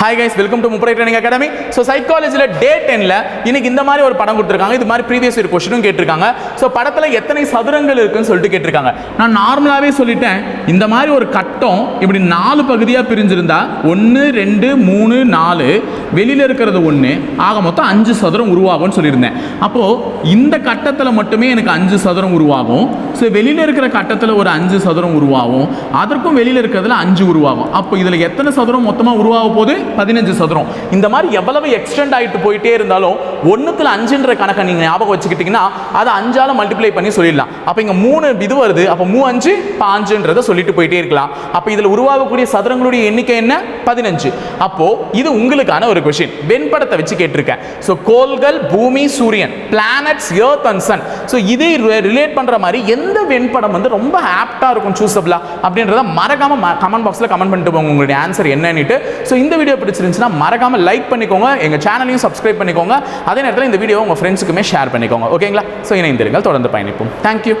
Hi guys welcome to Muppadai training academy so சைக்காலஜியில் டே டெனில் இன்னைக்கு இந்த மாதிரி ஒரு படம் கொடுத்துருக்காங்க. இது மாதிரி ப்ரீவியஸ் ஒரு கொஸ்டினும் கேட்டிருக்காங்க. ஸோ படத்தில் எத்தனை சதுரங்கள் இருக்குன்னு சொல்லிட்டு கேட்டிருக்காங்க. நான் நார்மலாகவே சொல்லிட்டேன். இந்த மாதிரி ஒரு கட்டம் இப்படி நாலு பகுதியாக பிரிஞ்சிருந்தா ஒன்று ரெண்டு மூணு நாலு வெளியில் இருக்கிறது ஒன்று ஆக மொத்தம் அஞ்சு சதுரம் உருவாகும்னு சொல்லியிருந்தேன். அப்போது இந்த கட்டத்தில் மட்டுமே எனக்கு அஞ்சு சதுரம் உருவாகும். ஸோ வெளியில் இருக்கிற கட்டத்தில் ஒரு அஞ்சு சதுரம் உருவாகும். அதற்கும் வெளியில் இருக்கிறதுல அஞ்சு உருவாகும். அப்போ இதில் எத்தனை சதுரம் மொத்தமாக உருவாக போகுது? பதினஞ்சு சதுரம். இந்த மாதிரி எவ்வளவு எக்ஸ்டெண்ட் ஆகிட்டு போயிட்டே இருந்தாலும் ஒன்றுத்தில் அஞ்சுன்ற கணக்கை நீங்கள் ஞாபகம் வச்சுக்கிட்டிங்கன்னா அதை அஞ்சால் மல்டிப்ளை பண்ணி சொல்லிடலாம். அப்போ இங்கே மூணு இது வருது. அப்போ மூ அஞ்சு பாஞ்சுன்றதை சொல்லிட்டு போயிட்டே இருக்கலாம். அப்போ இதில் உருவாகக்கூடிய சதுரங்களுடைய எண்ணிக்கை என்ன? பதினஞ்சு. அப்போது இது உங்களுக்கான ஒரு கொஷின் வெண்படத்தை வச்சு கேட்டிருக்கேன். ஸோ கோள்கள் பூமி சூரியன் planets earth and sun so இதை ரிலேட் பண்ணுற மாதிரி எந்த வெண்படம் வந்து ரொம்ப ஆப்டாக இருக்கும் சூஸபிளா அப்படின்றத மறக்காம கமெண்ட் பாக்ஸில் கமெண்ட் பண்ணிட்டு போங்க. உங்களுடைய ஆன்சர் என்னன்னுட்டு. ஸோ இந்த வீடியோ பிடிச்சிருந்துச்சுன்னா மறக்காம லைக் பண்ணிக்கோங்க. எங்கள் சேனலையும் சப்ஸ்கிரைப் பண்ணிக்கோங்க. அதே நேரத்தில் இந்த வீடியோ உங்கள் ஃப்ரெண்ட்ஸுக்குமே ஷேர் பண்ணிக்கோங்க. ஓகேங்களா ஸோ இணைந்திருங்கள். தொடர்ந்து பயணிப்போம். தேங்க்யூ